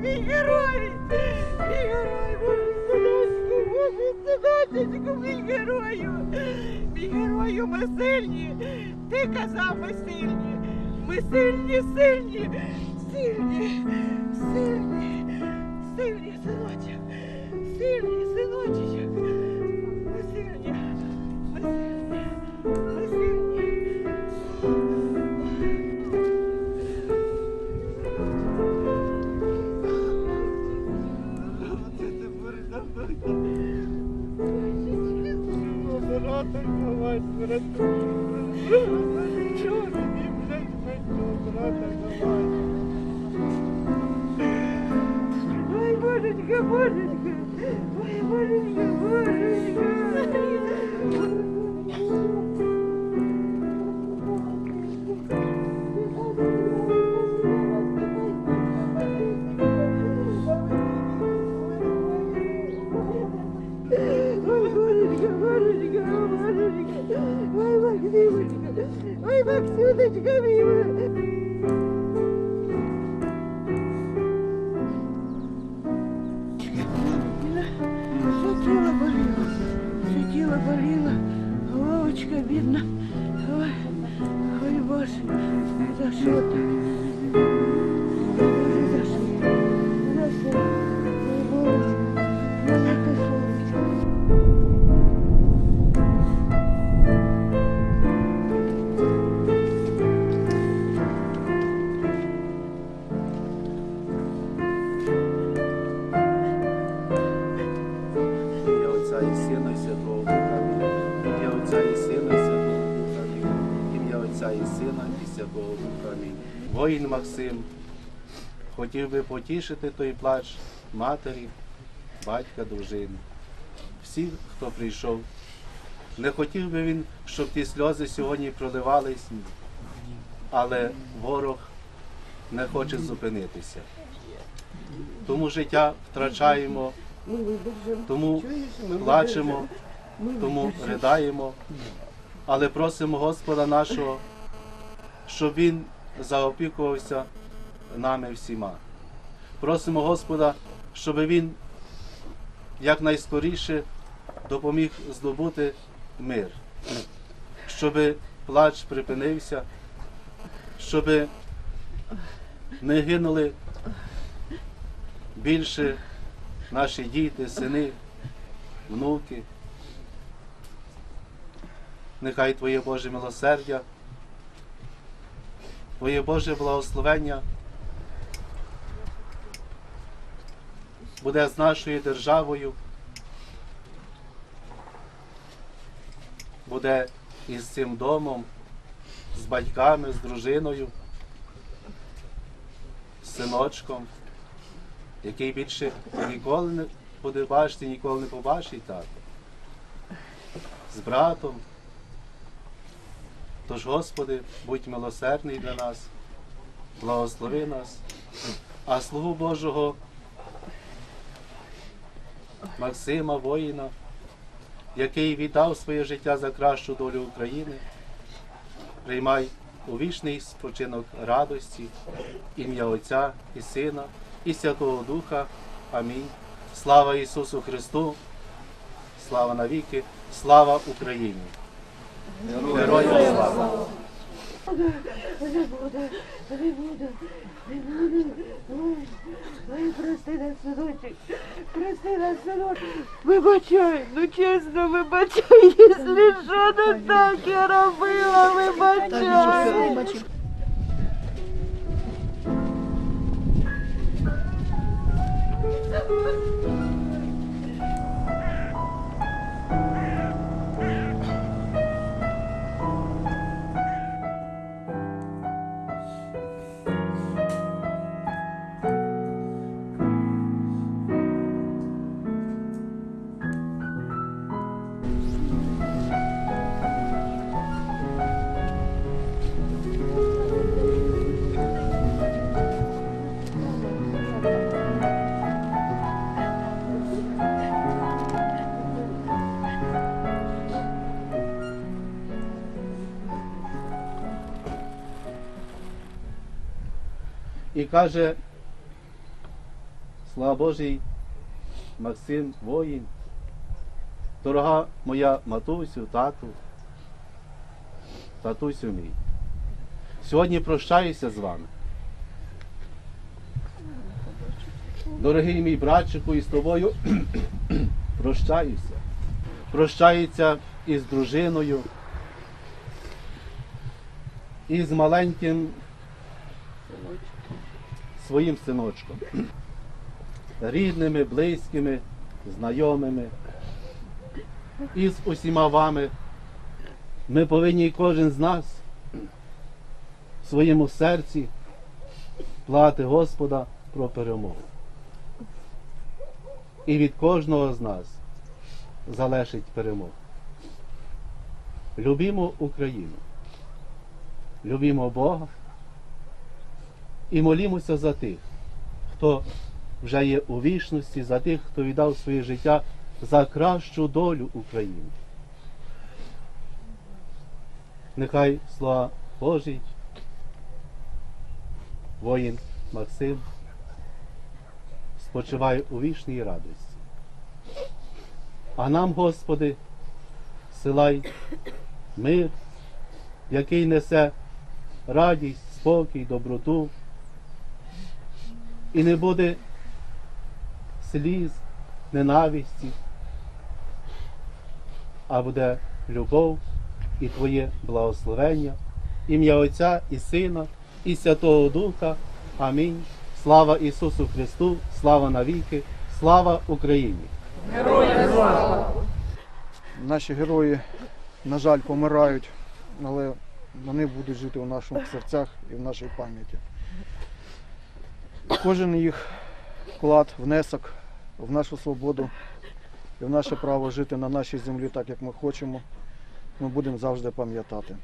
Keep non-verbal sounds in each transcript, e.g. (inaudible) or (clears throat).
мій герой! Мій герой, боже, синочку, боже, синочечку, мій герою! Мій герою, ми сильні! Ти казав, ми сильні! Ми сильні, сильні, сильні, сильні, сильні, синочі, сильні, синочечок. Ой, божечка, божечка, ой, головочка бідна. Ой, ой, Боже, за що так? Воїн Максим хотів би потішити той плач матері, батька, дружини. Всіх, хто прийшов. Не хотів би він, щоб ті сльози сьогодні проливались, але ворог не хоче зупинитися. Тому життя втрачаємо, тому плачемо, тому придаємо, але просимо Господа нашого, щоб Він заопікувався нами всіма. Просимо Господа, щоб Він якнайскоріше допоміг здобути мир, щоб плач припинився, щоб не гинули більше наші діти, сини, внуки. Нехай Твоє Боже милосердя, Твоє Боже благословення буде з нашою державою, буде із цим домом, з батьками, з дружиною, з синочком, який більше ніколи не буде бачити, ніколи не побачить тато. З братом. Тож, Господи, будь милосердний для нас, благослови нас, а слугу Божого Максима, воїна, який віддав своє життя за кращу долю України, приймай у вічний спочинок радості, ім'я Отця і Сина, і Святого Духа. Амінь. Слава Ісусу Христу, слава навіки, слава Україні! Героям слава! Не буду, не буду, не ой, прости нас, синочок, прости нас, синочок. Вибачай, ну чесно, вибачай, якщо що не так я робила, вибачай. Каже, слава Божий, Максим, воїн, дорога моя матусю, тату, татусю мій. Сьогодні прощаюся з вами. Дорогий мій братчику, і з тобою (clears throat) прощаюся. Прощаюся із дружиною, і з маленьким своїм синочком, рідними, близькими, знайомими і з усіма вами. Ми повинні кожен з нас в своєму серці плати Господа про перемогу. І від кожного з нас залежить перемога. Любімо Україну, любімо Бога і молімося за тих, хто вже є у вічності, за тих, хто віддав своє життя за кращу долю України. Нехай слава Божий, воїн Максим спочиває у вічній радості. А нам, Господи, силай мир, який несе радість, спокій, доброту, і не буде сліз, ненависті, а буде любов і Твоє благословення, ім'я Отця і Сина, і Святого Духа. Амінь. Слава Ісусу Христу, слава навіки, слава Україні! Наші герої, на жаль, помирають, але вони будуть жити у наших серцях і в нашій пам'яті. Кожен їх вклад, внесок в нашу свободу і в наше право жити на нашій землі так, як ми хочемо, ми будемо завжди пам'ятати.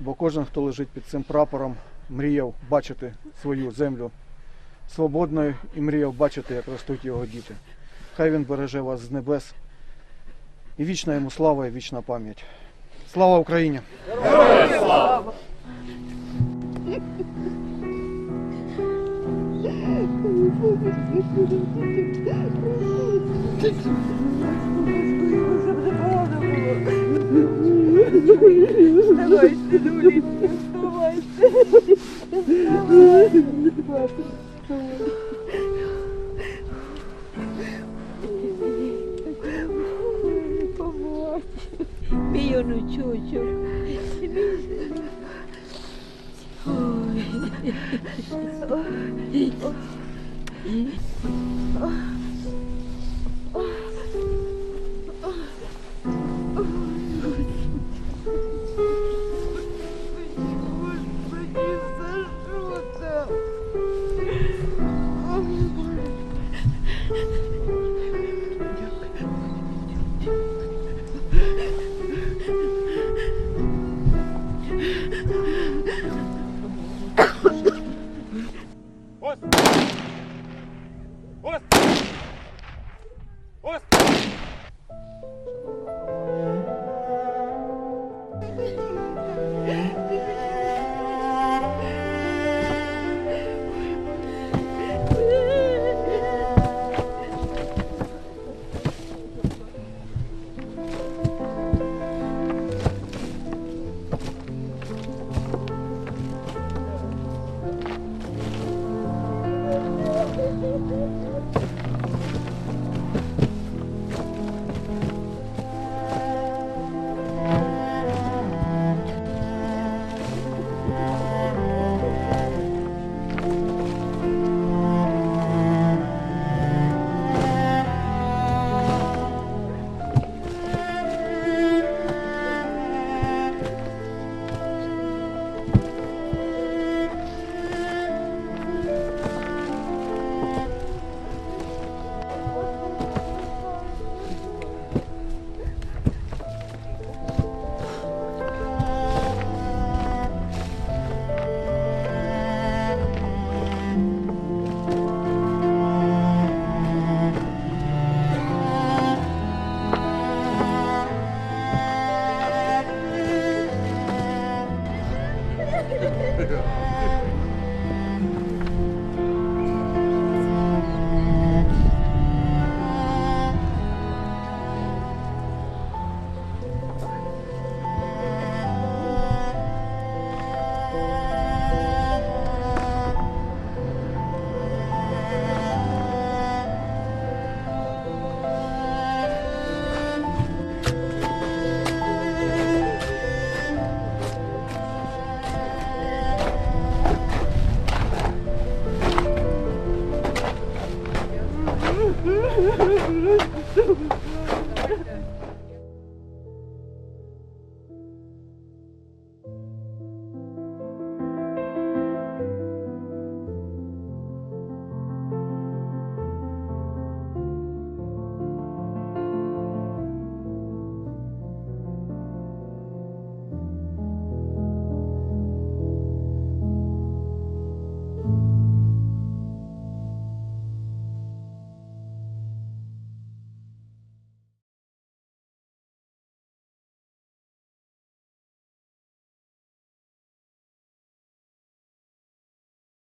Бо кожен, хто лежить під цим прапором, мріяв бачити свою землю свободною і мріяв бачити, як ростуть його діти. Хай він береже вас з небес. І вічна йому слава і вічна пам'ять. Слава Україні! Вставай, синулечка, вставай. Вставай. Мій онучочок. Ой. 嗯。